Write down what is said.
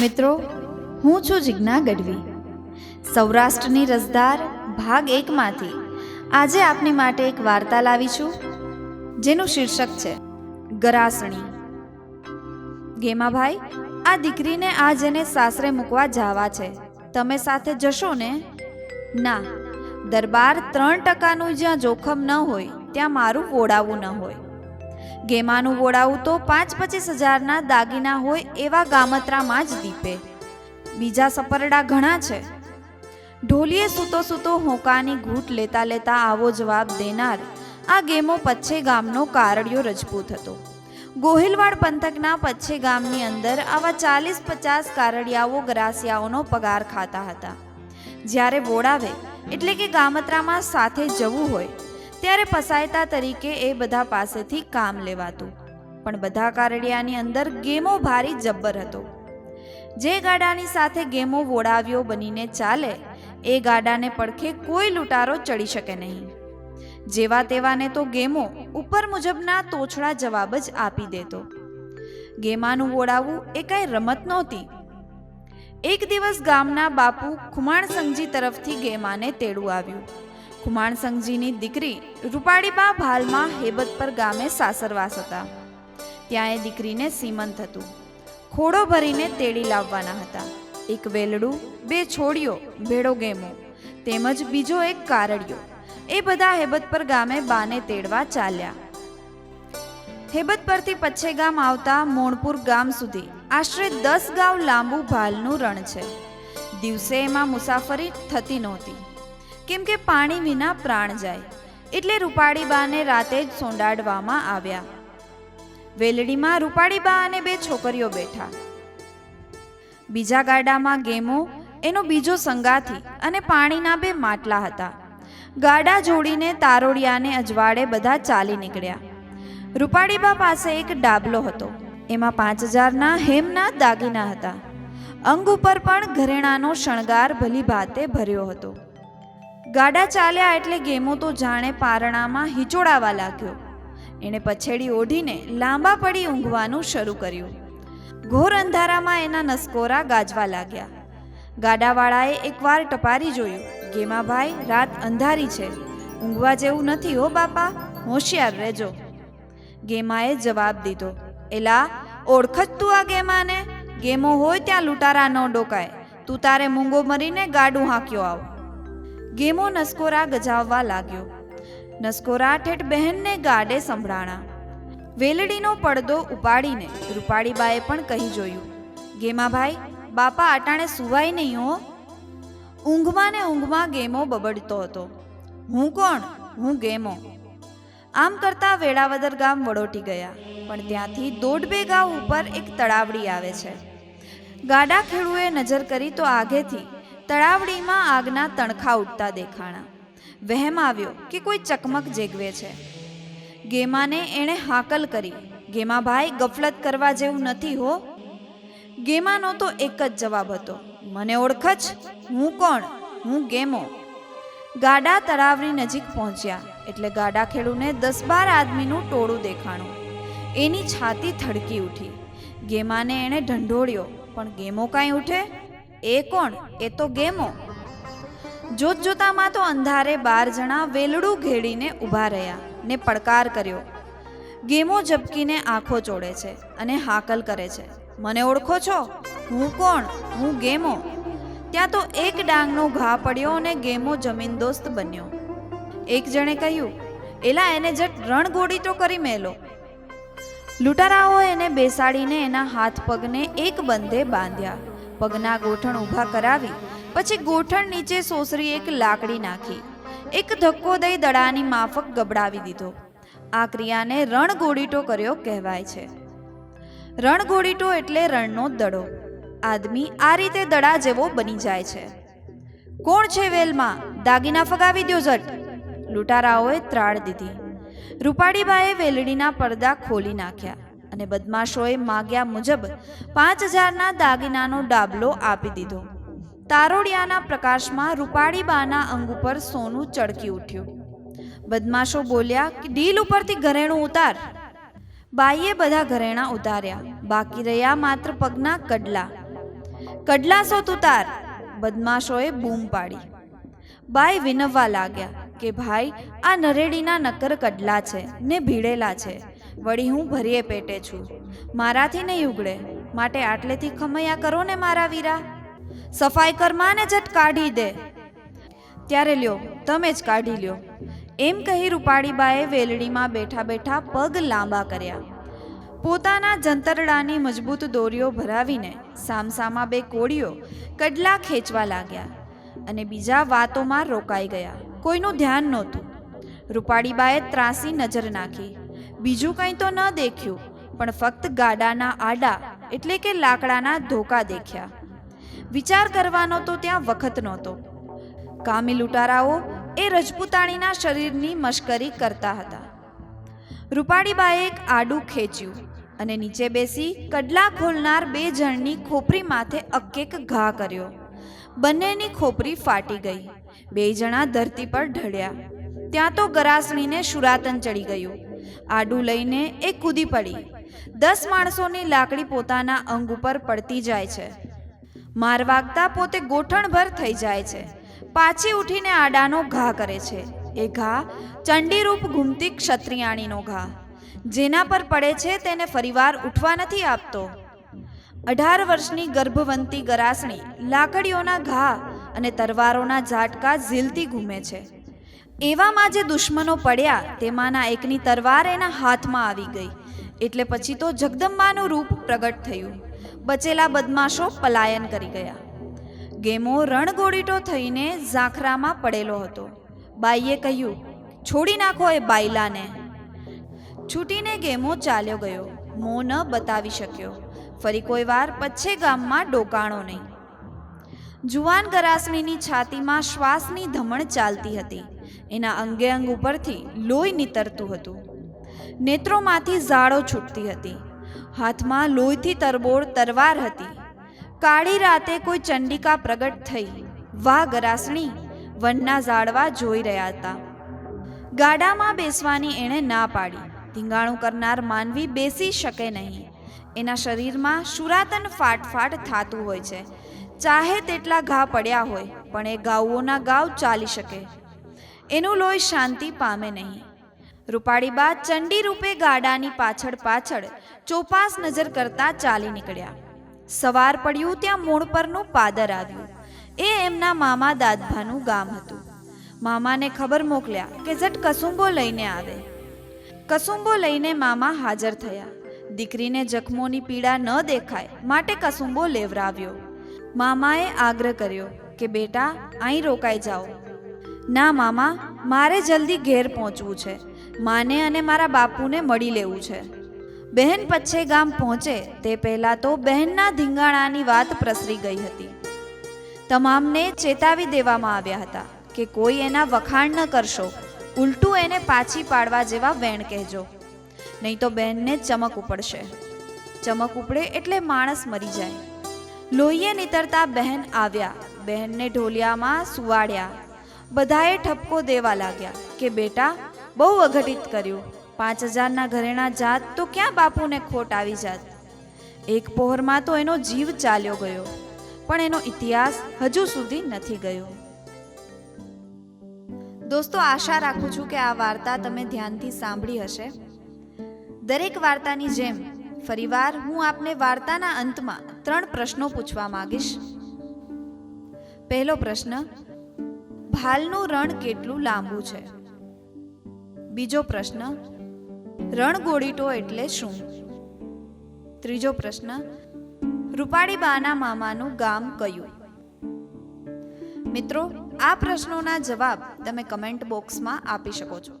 મિત્રો, હું છું જિજ્ઞા ગઢવી. સૌરાષ્ટ્રની રસદાર ભાગ એકમાંથી આજે આપની માટે એક વાર્તા લાવી છું, જેનું શીર્ષક છે, ગરાસણી. ગેમાભાઈ આ દીકરીને આ જેને સાસરે મૂકવા જાવા છે. તમે સાથે જશો ને? ના, દરબાર ત્રણ ટકાનું જ્યાં જોખમ ન હોય, ત્યાં મારું વોડાવું ન હોય. ગેમાનું વોડાવું તો પાંચ પચીસ હજારના દાગીના હોય એવા ગામત્રામાં જ દીપે. બીજા સપરડા ઘણા છે. ઢોલીએ સૂતો સૂતો હોંકાની ઘૂંટ લેતા લેતા આવો જવાબ દેનાર આ ગેમો પચ્છે ગામનો કારડિયો રજપૂત હતો. ગોહિલવાડ પંથકના પચ્છે ગામની અંદર આવા ચાલીસ પચાસ કારડિયાઓ ગરાસિયાઓનો પગાર ખાતા હતા. જ્યારે વોડાવે એટલે કે ગામત્રામાં સાથે જવું હોય, ત્યારે પસાયતા તરીકે એ બધા પાસેથી કામ લેવાતું. પણ બધા કારડિયાની અંદર ગેમો ભારી જબ્બર હતો. જે ગાડાની સાથે ગેમો વોડાવ્યો બનીને ચાલે, એ ગાડાને પડખે કોઈ લૂંટારો ચડી શકે નહીં. જેવા તેવાને તો ગેમો ઉપર મુજબના તોછડા જવાબ જ આપી દેતો. ગેમાનું વોડાવવું એ કાંઈ રમત નહોતી એક દિવસ ગામના બાપુ ખુમાણસંગજી તરફથી ગેમાને તેડું આવ્યું. ખુમાણસંગજીની દીકરી રૂપાળીબા ભાલમાં હેબત પર ગામે સાસરવાસ હતા. ત્યાં એ દીકરીને સીમંત હતું. ખોડો ભરીને તેડી લાવવાના હતા. એક વેલડું, બે છોડીઓ ભેડો ગેમો, તેમજ બીજો એક કારડિયો. એ બધા હેબત પર ગામે બાને તેડવા ચાલ્યા. હેબત પરથી પચ્છે ગામ આવતા મોણપુર ગામ સુધી આશરે દસ ગાંવ લાંબુ ભાલનું રણ છે. દિવસે એમાં મુસાફરી થતી નહોતી. કેમ કે પાણી વિના પ્રાણ જાય, એટલે રૂપાળીબાને રાતે જ સોંડાડવામાં આવ્યા. વેલડીમાં રૂપાળીબા અને બે છોકરીઓ બેઠા. બીજા ગાડામાં ગેમો, એનો બીજો સંગાથી અને પાણીના બે માટલા હતા. ગાડા જોડીને તારોડિયાને અજવાળે બધા ચાલી નીકળ્યા. રૂપાળીબા પાસે એક ડાબલો હતો. એમાં પાંચ હજારના હેમના દાગીના હતા. અંગ ઉપર પણ ઘરેણાનો શણગાર ભલી ભાતે ભર્યો હતો. ગાડા ચાલ્યા એટલે ગેમો તો જાણે પારણામાં હિચોડાવા લાગ્યો. એણે પછેડી ઓઢીને લાંબા પડી ઊંઘવાનું શરૂ કર્યું. ઘોર અંધારામાં એના નસકોરા ગાજવા લાગ્યા. ગાડાવાળાએ એકવાર ટપારી જોયું. ગેમાભાઈ રાત અંધારી છે. ઊંઘવા જેવું નથી હો બાપા, હોશિયાર રહેજો. ગેમાએ જવાબ દીધો. એલા, ઓળખત તું આ ગેમાને? ગેમો હોય ત્યાં લૂંટારા ન ડોકાય. તું તારે મૂંગો મરીને ગાડું હાંક્યો આવ. ગેમો નસકોરા ગજાવવા લાગ્યો. નસકોરા ઠેઠ બહેનને ગાડે સંભળાણા. વેલડીનો પડદો ઉપાડીને રૂપાળીબાએ પણ કહી જોયું ગેમાભાઈ બાપા અટાણે સુવાય નહીં હો. ઊંઘમાં ને ઊંઘમાં ગેમો બબડતો હતો. હું કોણ? હું ગેમો? આમ કરતા વેળાવદર ગામ વડોટી ગયા. પણ ત્યાંથી દોઢ બે ઉપર એક તળાવડી આવે છે. ગાડા ખેડૂએ નજર કરી તો આગેથી તળાવડીમાં આગના તણખા ઉઠતા દેખાણા. વહેમ આવ્યો કે કોઈ ચકમક જેગવે છે. ગેમાને એણે હાકલ કરી. ગેમાભાઈ ગફલત કરવા જેવું નથી હો. ગેમાનો તો એક જ જવાબ હતો. મને ઓળખ જ. હું કોણ? હું ગેમો. ગાડા તળાવની નજીક પહોંચ્યા એટલે ગાડા ખેડૂને દસ બાર આદમીનું ટોળું દેખાણું. એની છાતી થડકી ઉઠી. ગેમાને એણે ઢંઢોળ્યો, પણ ગેમો કાંઈ ઉઠે? એ કોણ? એ તો ગેમો. જોત જોતામાં તો અંધારે બાર જણા વેલડું ઘેડીને ઊભા રહ્યા ને પડકાર કર્યો. ગેમો ઝબકીને આંખો ચોડે છે અને હાકલ કરે છે. મને ઓળખો છો? હું કોણ? હું ગેમો. ત્યાં તો એક ડાંગનો ઘા પડ્યો અને ગેમો જમીનદોસ્ત બન્યો. એક જણે કહ્યું, એલા, એને જટ રણગોળી તો કરી મેલો. લૂંટારાઓ એને બેસાડીને એના હાથ પગને એક બંધે બાંધ્યા. પગના ગોઠણ ઊભા કરાવી, પછી ગોઠણ નીચે સોસરી એક લાકડી નાખી. એક ધક્કો દઈ દડાની માફક ગબડાવી દીધો. આ ક્રિયાને રણગોળીટો કર્યો કહેવાય છે. રણગોળીટો એટલે રણનો દડો. આદમી આ રીતે દડા જેવો બની જાય છે. કોણ છે વેલમાં? દાગીના ફગાવી દ્યો ઝટ. લૂંટારાઓએ ત્રાળ દીધી. રૂપાળીબાએ વેલડીના પડદા ખોલી નાખ્યા અને બદમાશોએ માગ્યા મુજબ પાંચ હજારના દાગીનાનો ડાબલો આપી દીધો. તારોડિયાના પ્રકાશમાં રૂપાળી બાના અંગ ઉપર સોનું ચળકી ઉઠ્યું. બદમાશો બોલ્યા કે ડીલ ઉપરથી ઘરેણું ઉતાર. બાઈએ બધા ઘરેણાં ઉતાર્યા. બાકી રહ્યા માત્ર પગના કડલા. કડલા તું તાર બદમાશોએ બૂમ પાડી. બાઈ વિનવવા લાગ્યા કે, ભાઈ, આ નરેડીના નક્કર કડલા છે ને ભીડેલા છે. વળી હું ભરીએ પેટે છું. મારાથી નહીં ઉગડે. માટે આટલેથી ખમૈયા કરો ને મારા વીરા. સફાઈ કરમાને જટ કાઢી દે. ત્યારે લ્યો, તમે જ કાઢી લ્યો. એમ કહી રૂપાળીબાએ વેલડીમાં બેઠા બેઠા પગ લાંબા કર્યા. પોતાના જંતરડાની મજબૂત દોરીઓ ભરાવીને સામસામા બે કોળીઓ કડલા ખેંચવા લાગ્યા અને બીજા વાતોમાં રોકાઈ ગયા. કોઈનું ધ્યાન નહોતું. રૂપાળીબાએ ત્રાસી નજર નાખી. બીજું કંઈ તો ન દેખ્યું, પણ ફક્ત ગાડાના આડા એટલે કે લાકડાના ધોકા દેખ્યા. વિચાર કરવાનો તો ત્યાં વખત નહોતો. કામી લૂંટારાઓ એ રજપૂતાણીના શરીરની મશ્કરી કરતા હતા. રૂપાળીબાએ એક આડું ખેંચ્યું. અને નીચે બેસી કડલા ખોલનાર બે જણની ખોપરી માથે અકેક ઘા કર્યો. બંનેની ખોપરી ફાટી ગઈ. બે જણા ધરતી પર ઢળ્યા. ત્યાં તો ગરાસણીને શુરાતન ચડી ગયું. આડું લઈને એ કૂદી પડી. દસ માણસોની લાકડી પોતાના અંગ ઉપર પડતી જાય છે. માર વાગતા પોતે ગોઠણભર થઈ જાય છે. પાછી ઉઠીને આડાનો ઘા કરે છે. એ ઘા ચંડીરૂપ ઘૂમતી ક્ષત્રિયાણીનો ઘા. જેના પર પડે છે તેને ફરીવાર ઉઠવા નથી આપતો. અઢાર વર્ષની ગર્ભવંતી ગરાસણી લાકડીઓના ઘા અને તરવારોના ઝાટકા ઝીલતી ઘૂમે છે. એવામાં જે દુશ્મનો પડ્યા તેમાંના એકની તરવાર એના હાથમાં આવી ગઈ. એટલે પછી તો જગદંબાનું રૂપ પ્રગટ થયું. બચેલા બદમાશો પલાયન કરી ગયા. ગેમો રણગોડીટો થઈને ઝાંખરામાં પડેલો હતો. બાઈએ કહ્યું, છોડી નાખો એ બાયલાને. છૂટીને ગેમો ચાલ્યો ગયો. મો ન બતાવી શક્યો. ફરી કોઈ વાર પચ્છે ગામમાં ડોકાણો નહીં. જુવાન ગરાસણીની છાતીમાં શ્વાસની ધમણ ચાલતી હતી. એના અંગે અંગ ઉપરથી લોહી નીતરતું હતું. નેત્રોમાંથી ઝાડો છૂટતી હતી. હાથમાં લોહીથી તરબોળ તરવાર હતી. કાળી રાતે કોઈ ચંડિકા પ્રગટ થઈ. વાહ ગરાસણી, વનના ઝાડવા જોઈ રહ્યા હતા. ગાડામાં બેસવાની એણે ના પાડી. ધીંગાણું કરનાર માનવી બેસી શકે નહીં. એના શરીરમાં શુરાતન ફાટફાટ થાતું હોય છે. ચાહે તેટલા ઘા પડ્યા હોય, પણ એ ગાઉઓના ગાવ ચાલી શકે. એનું લોહી શાંતિ પામે નહીં. રૂપાળીબા ચંડી રૂપે ગાડાની પાછળ પાછળ ચોપાસ નજર કરતા ચાલી નીકળ્યા. સવાર પડ્યું ત્યાં મૂળ પરનું પાદર આવ્યું. એ એમના મામા દાદભાનું ગામ હતું. મામાને ખબર મોકલ્યા કે ઝટ કસુંબો લઈને આવે. કસુંબો લઈને મામા હાજર થયા. દીકરીને જખમોની પીડા ન દેખાય માટે કસુંબો લેવરાવ્યો. મામાએ આગ્રહ કર્યો કે, બેટા, અહીં રોકાઈ જાઓ. ના, મામા, મારે જલ્દી ઘેર પહોંચવું છે. માને અને મારા બાપુને મળી લેવું છે. બહેન પચ્છે ગામ પહોંચે તે પહેલાં તો બહેનના ધીંગાણાની વાત પ્રસરી ગઈ હતી. તમામને ચેતાવી દેવામાં આવ્યા હતા કે કોઈ એના વખાણ ન કરશો. ઉલટું એને પાછી પાડવા જેવા વેણ કહેજો. નહીં તો બહેનને ચમક ઉપડશે. ચમક ઉપડે એટલે માણસ મરી જાય. લોહીએ નીતરતા બહેન આવ્યા. બહેનને ઢોલિયામાં સુવાડ્યા. બધાએ ઠપકો દેવા લાગ્યા કે બેટા, બહુ અઘટિત કર્યું. પાંચ હજારના ઘરેણા જાત તો ક્યાં બાપુને ખોટ આવી જાત? એક પહોરમાં તો એનો જીવ ચાલ્યો ગયો. પણ એનો ઇતિહાસ હજુ સુધી નથી ગયો. દોસ્તો, આશા રાખું છું કે આ વાર્તા તમે ધ્યાનથી સાંભળી હશે. દરેક વાર્તાની જેમ, ફરીવાર હું આપને વાર્તાના અંતમાં ત્રણ પ્રશ્નો પૂછવા માંગીશ. પહેલો પ્રશ્ન, ભાલનું રણ કેટલું લાંબુ છે? બીજો પ્રશ્ન રણગોળીટો એટલે શું? ત્રીજો પ્રશ્ન રૂપાળીબાના મામાનું ગામ કયું? મિત્રો આ પ્રશ્નોના જવાબ તમે કમેન્ટ બોક્સમાં આપી શકો છો.